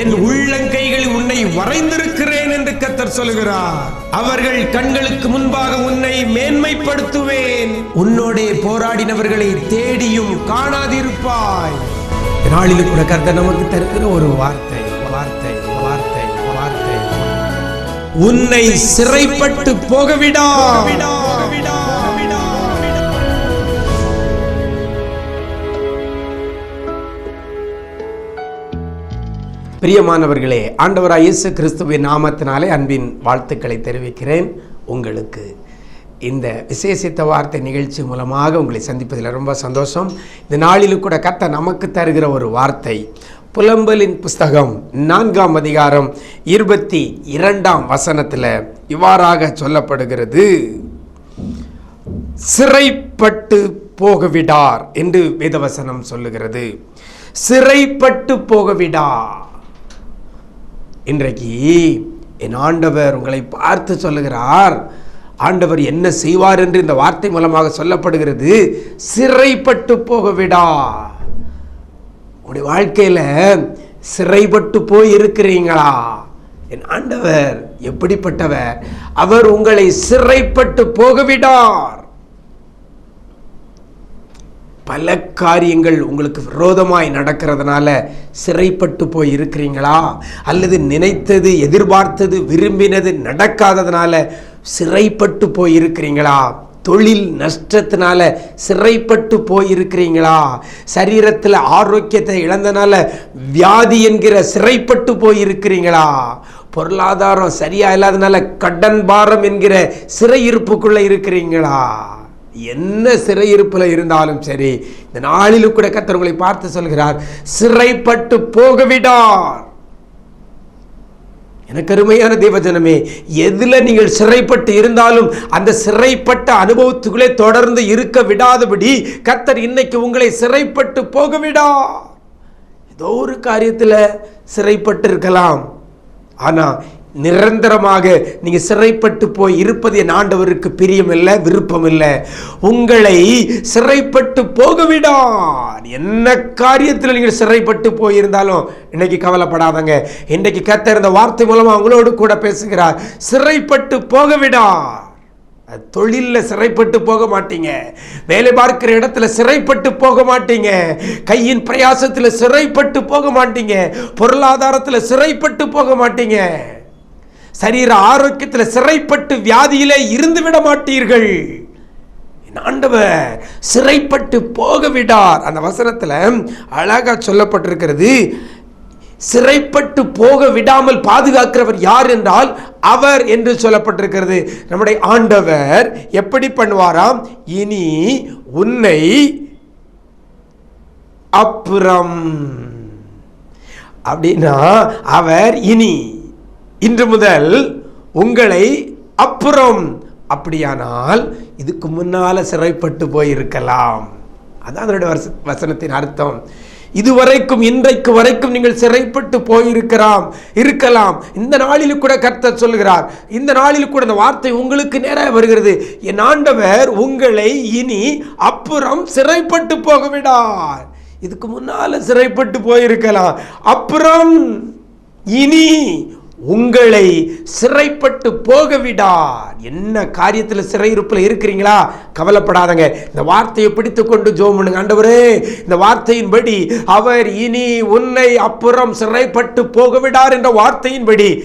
என் உள்ளங்கைகளில் உன்னை வரைந்திருக்கிறேன் என்று கத்தர் சொல்கிறார் அவர்கள் கண்களுக்கு முன்பாக உன்னை மேன்மைப்படுத்துவேன். உன்னோடே போராடினவர்களை தேடியும் காணாதிருப்பாய். நாளிலும் கூட கர்த்தர் நமக்கு தருகிற ஒரு வார்த்தை வார்த்தை வார்த்தை வார்த்தை. உன்னை சிறைப்பட்டு போகவிடா பிரியமானவர்களே ஆண்டவராய் இயேசு கிறிஸ்துவின் நாமத்தினாலே அன்பின் வாழ்த்துக்களை தெரிவிக்கிறேன். உங்களுக்கு இந்த விசேஷித்த வார்த்தை நிகழ்ச்சி மூலமாக உங்களை சந்திப்பதில் ரொம்ப சந்தோஷம். இந்த நாளிலும் கூட கத்த நமக்கு தருகிற ஒரு வார்த்தை புலம்பலின் புஸ்தகம் நான்காம் அதிகாரம் இருபத்தி இரண்டாம் வசனத்தில் இவ்வாறாக சொல்லப்படுகிறது. சிறைப்பட்டு போகவிடார் என்று வேதவசனம் சொல்லுகிறது. சிறைப்பட்டு போகவிடார் இன்றைக்கு என் ஆண்டவர் உங்களை பார்த்து சொல்லுகிறார். ஆண்டவர் என்ன செய்வார் என்று இந்த வார்த்தை மூலமாக சொல்லப்படுகிறது. சிறைப்பட்டு போகவிடா. உங்களுடைய வாழ்க்கையில் சிறைப்பட்டு போய் இருக்கிறீங்களா என் ஆண்டவர் எப்படிப்பட்டவர்? அவர் உங்களை சிறைப்பட்டு போகவிடார். பல காரியங்கள் உங்களுக்கு விரோதமாய் நடக்கிறதுனால சிறைப்பட்டு போய் இருக்கிறீங்களா அல்லது நினைத்தது எதிர்பார்த்தது விரும்பினது நடக்காததுனால சிறைப்பட்டு போய் இருக்கிறீங்களா தொழில் நஷ்டத்தினால சிறைப்பட்டு போயிருக்கிறீங்களா? சரீரத்தில் ஆரோக்கியத்தை இழந்தனால வியாதி என்கிற சிறைப்பட்டு போய் இருக்கிறீங்களா பொருளாதாரம் சரியா இல்லாதனால கடன் பாரம் என்கிற சிறையிருப்புக்குள்ளே இருக்கிறீங்களா? என்ன சிறையிருப்பில் இருந்தாலும் சரி இந்த நாளிலும் கூட கத்தர் உங்களை பார்த்து சொல்கிறார் சிறைப்பட்டு போகவிடார். எனக்கு அருமையான தேவஜனமே எதுல நீங்கள் சிறைப்பட்டு இருந்தாலும் அந்த சிறைப்பட்ட அனுபவத்துக்குள்ளே தொடர்ந்து இருக்க விடாதபடி கத்தர் இன்னைக்கு உங்களை சிறைப்பட்டு போகவிடார். ஏதோ ஒரு காரியத்தில் சிறைப்பட்டு இருக்கலாம். ஆனா நிரந்தரமாக நீங்கள் சிறைப்பட்டு போய் இருப்பது என் ஆண்டவருக்கு பிரியமில்லை விருப்பமில்லை. உங்களை சிறைப்பட்டு போகவிடார். என்ன காரியத்தில் நீங்கள் சிறைப்பட்டு போயிருந்தாலும் இன்னைக்கு கவலைப்படாதங்க. இன்னைக்கு கத்த இருந்த வார்த்தை மூலமாக அவங்களோடு கூட பேசுகிறார். சிறைப்பட்டு போகவிடார். தொழிலில் சிறைப்பட்டு போக மாட்டீங்க. வேலை பார்க்கிற இடத்துல சிறைப்பட்டு போக மாட்டீங்க. கையின் பிரயாசத்தில் சிறைப்பட்டு போக மாட்டீங்க. பொருளாதாரத்தில் சிறைப்பட்டு போக மாட்டீங்க. சரீர ஆரோக்கியத்தில் சிறைப்பட்டு வியாதியிலே இருந்து விட மாட்டீர்கள் ஆண்டவர் சிறைப்பட்டு போக விடார் அந்த வசனத்தில் அழகா சொல்லப்பட்டிருக்கிறது சிறைப்பட்டு போக விடாமல் பாதுகாக்கிறவர் யார் என்றால் அவர் என்று சொல்லப்பட்டிருக்கிறது. நம்முடைய ஆண்டவர் எப்படி பண்ணுவாராம்? இனி உன்னை அப்புறம். அப்படின்னா அவர் இனி இன்று முதல் உங்களை அப்புறம். அப்படியானால் இதுக்கு முன்னால் சிறைப்பட்டு போயிருக்கலாம். அதான் அதனுடைய வச- வசனத்தின் அர்த்தம். இதுவரைக்கும் இன்றைக்கு வரைக்கும் நீங்கள் சிறைப்பட்டு போயிருக்கலாம் இருக்கலாம். இந்த நாளில் கூட கர்த்தர் சொல்கிறார். இந்த நாளில் கூட இந்த வார்த்தை உங்களுக்கு நேராக வருகிறது. என் ஆண்டவர் உங்களை இனி அப்புறம் சிறைப்பட்டு போக விடார் இதுக்கு முன்னால சிறைப்பட்டு போயிருக்கலாம். அப்புறம் இனி உங்களை சிறைப்பட்டு போகவிடார். என்ன காரியத்தில் சிறையிருப்பில் இருக்கிறீங்களா? கவலைப்படாதங்க. இந்த வார்த்தையை பிடித்து கொண்டு ஜோம் ஆண்டவரே இந்த வார்த்தையின்படி அவர் இனி உன்னை அப்புறம் சிறைப்பட்டு போகவிடார் என்ற வார்த்தையின்படி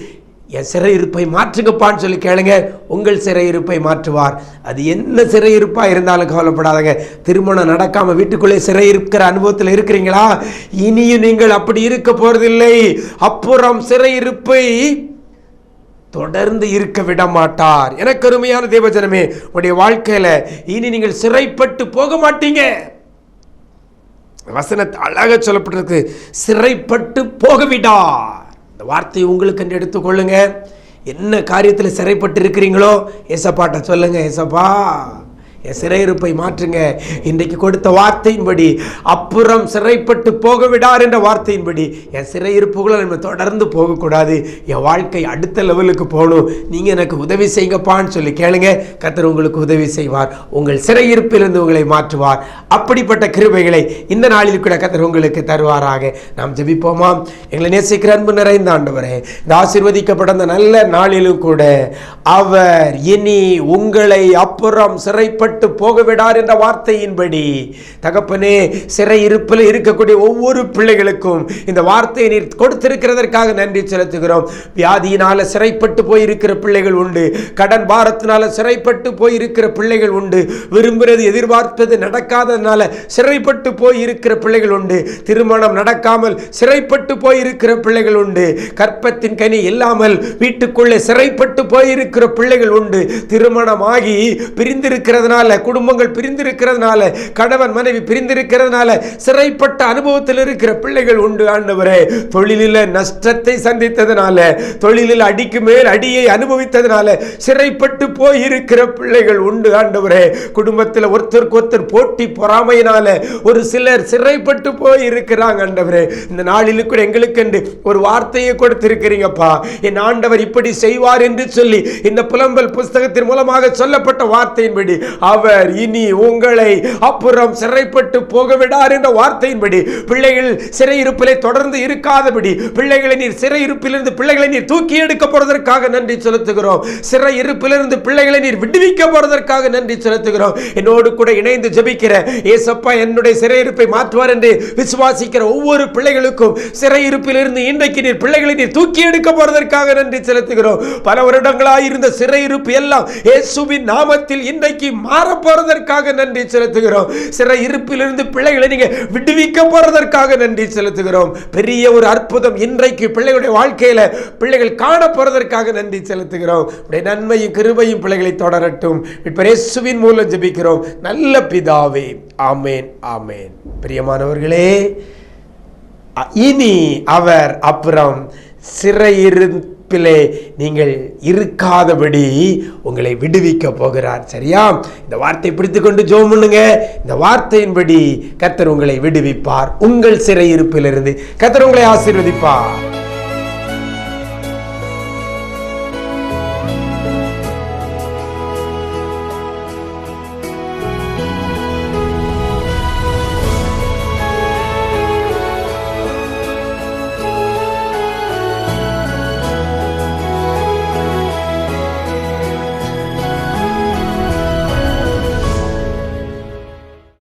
என் சிறையிருப்பை மாற்றுங்கப்பான்னு சொல்லி கேளுங்க. உங்கள் சிறையிருப்பை மாற்றுவார். அது என்ன சிறையிருப்பாக இருந்தாலும் கவலைப்படாதங்க. திருமணம் நடக்காமல் வீட்டுக்குள்ளே சிறை இருக்கிற அனுபவத்தில் இருக்கிறீங்களா? இனியும் நீங்கள் அப்படி இருக்க போறதில்லை. அப்புறம் சிறையிருப்பை தொடர்ந்து இருக்க விட மாட்டார். எனக்கு அருமையான தேவஜனமே உடைய வாழ்க்கையில இனி நீங்கள் சிறைப்பட்டு போக மாட்டீங்க. வசனத்தை அழகாக சொல்லப்பட்டிருக்கு. சிறைப்பட்டு போக இந்த வார்த்தையை உங்களுக்கு என்று எடுத்துக்கொள்ளுங்க. என்ன காரியத்தில் சிறைப்பட்டு இருக்கிறீங்களோ ஏசப்பாட்ட சொல்லுங்க ஏசப்பா. என் சிறையிருப்பை மாற்றுங்க. இன்றைக்கு கொடுத்த வார்த்தையின்படி அப்புறம் சிறைப்பட்டு போக விடார் என்ற வார்த்தையின்படி என் சிறையிருப்புகளை நம்ம தொடர்ந்து போகக்கூடாது. என் வாழ்க்கை அடுத்த லெவலுக்கு போகணும். நீங்கள் எனக்கு உதவி செய்யுங்கப்பான்னு சொல்லி கேளுங்க. கத்தர் உங்களுக்கு உதவி செய்வார். உங்கள் சிறையிருப்பிலிருந்து உங்களை மாற்றுவார். அப்படிப்பட்ட கிருபைகளை இந்த நாளில் கூட கத்தர் உங்களுக்கு தருவாராக. நாம் ஜபிப்போமா? எங்களை நேசிக்கிற அன்பு நிறைந்த ஆண்டவரே இந்த ஆசிர்வதிக்கப்பட்ட அந்த நல்ல நாளிலும் கூட அவர் இனி உங்களை அப்புறம் சிறைப்பட்டு போக போகவிடார் என்ற வார்த்தையின்படி. தகப்பனே சிறையிருப்பில் இருக்கக்கூடிய ஒவ்வொரு பிள்ளைகளுக்கும் இந்த வார்த்தையை நீர் கொடுத்திருக்கிறதற்காக நன்றி செலுத்துகிறோம். வியாதியினால சிறைப்பட்டு போயிருக்கிற பிள்ளைகள் உண்டு. கடன் பாரத்தினால சிறைப்பட்டு போயிருக்கிற பிள்ளைகள் உண்டு. விரும்புகிறது எதிர்பார்ப்பது நடக்காததுனால சிறைப்பட்டு போய் இருக்கிற பிள்ளைகள் உண்டு. திருமணம் நடக்காமல் சிறைப்பட்டு போய் இருக்கிற பிள்ளைகள் உண்டு. கற்பத்தின் கனி இல்லாமல் வீட்டுக்குள்ளே சிறைப்பட்டு போய் இருக்கிற பிள்ளைகள் உண்டு. திருமணமாகி பிரிந்திருக்கிறதுனால இருக்கிறதுனால குடும்பங்கள் பிரிந்திருக்கிறதுனால கணவன் மனைவி பிரிந்திருக்கிறதுனால சிறைப்பட்ட அனுபவத்தில் இருக்கிற பிள்ளைகள் உண்டு ஆண்டவரே. தொழிலில் நஷ்டத்தை சந்தித்ததுனால தொழிலில் அடிக்கு மேல் அடியை அனுபவித்ததுனால சிறைப்பட்டு போய் இருக்கிற பிள்ளைகள் உண்டு ஆண்டவரே. குடும்பத்தில் ஒருத்தருக்கு ஒருத்தர் போட்டி பொறாமையினால ஒரு சிலர் சிறைப்பட்டு போய் இருக்கிறாங்க ஆண்டவரே. இந்த நாளில் கூட எங்களுக்கு என்று ஒரு வார்த்தையை கொடுத்திருக்கிறீங்கப்பா. என் ஆண்டவர் இப்படி செய்வார் என்று சொல்லி இந்த புலம்பல் புஸ்தகத்தின் மூலமாக சொல்லப்பட்ட வார்த்தையின்படி அவர் இனி உங்களை அப்புறம் சிறைப்பட்டு போக விடார் என்ற வார்த்தையின்படி பிள்ளைகள் சிறையிருப்பிலே தொடர்ந்து இருக்காதபடி பிள்ளைகளை நீர் சிறையிருப்பிலிருந்து பிள்ளைகளை நீர் தூக்கி எடுக்க போறதற்காக நன்றி செலுத்துகிறோம். சிறையிருப்பிலிருந்து பிள்ளைகளை நீர் விடுவிக்க போறதற்காக நன்றி செலுத்துகிறோம். என்னோடு கூட இணைந்து ஜெபிக்கிற ஏசப்பா என்னுடைய சிறையிருப்பை மாற்றுவார் என்று விசுவாசிக்கிற ஒவ்வொரு பிள்ளைகளுக்கும் சிறையிருப்பிலிருந்து இன்றைக்கு நீர் பிள்ளைகளை நீர் தூக்கி எடுக்க போறதற்காக நன்றி செலுத்துகிறோம். பல வருடங்களாக இருந்த சிறையிருப்பு எல்லாம் இயேசுவின் நாமத்தில் இன்றைக்கு மாற போறதற்காக நன்றி செலுத்துகிறோம். சிறையிருப்பிலிருந்து பிள்ளைகளை நீங்க விடுவிக்க போறதற்காக நன்றி செலுத்துகிறோம். பெரிய ஒரு அற்புதம் இன்றைக்கு பிள்ளைகளுடைய வாழ்க்கையில பிள்ளைகள் காண போறதற்காக நன்றி செலுத்துகிறோம். உடைய நன்மையும் கிருபையும் பிள்ளைகளை தொடரட்டும். இப்பரேசுவின் மூலம் ஜெபிக்கிறோம். நல்ல பிதாவே ஆமேன் ஆமேன். பிரியமானவர்களே இனி அவர் அப்புறம் சிறையிருப்பிலே நீங்கள் இருக்காதபடி உங்களை விடுவிக்க போகிறார். சரியா? இந்த வார்த்தை பிடித்து கொண்டு ஜோம் பண்ணுங்க. இந்த வார்த்தையின்படி கத்தர் உங்களை விடுவிப்பார். உங்கள் சிறையிருப்பிலிருந்து கத்தர் உங்களை ஆசீர்வதிப்பார்.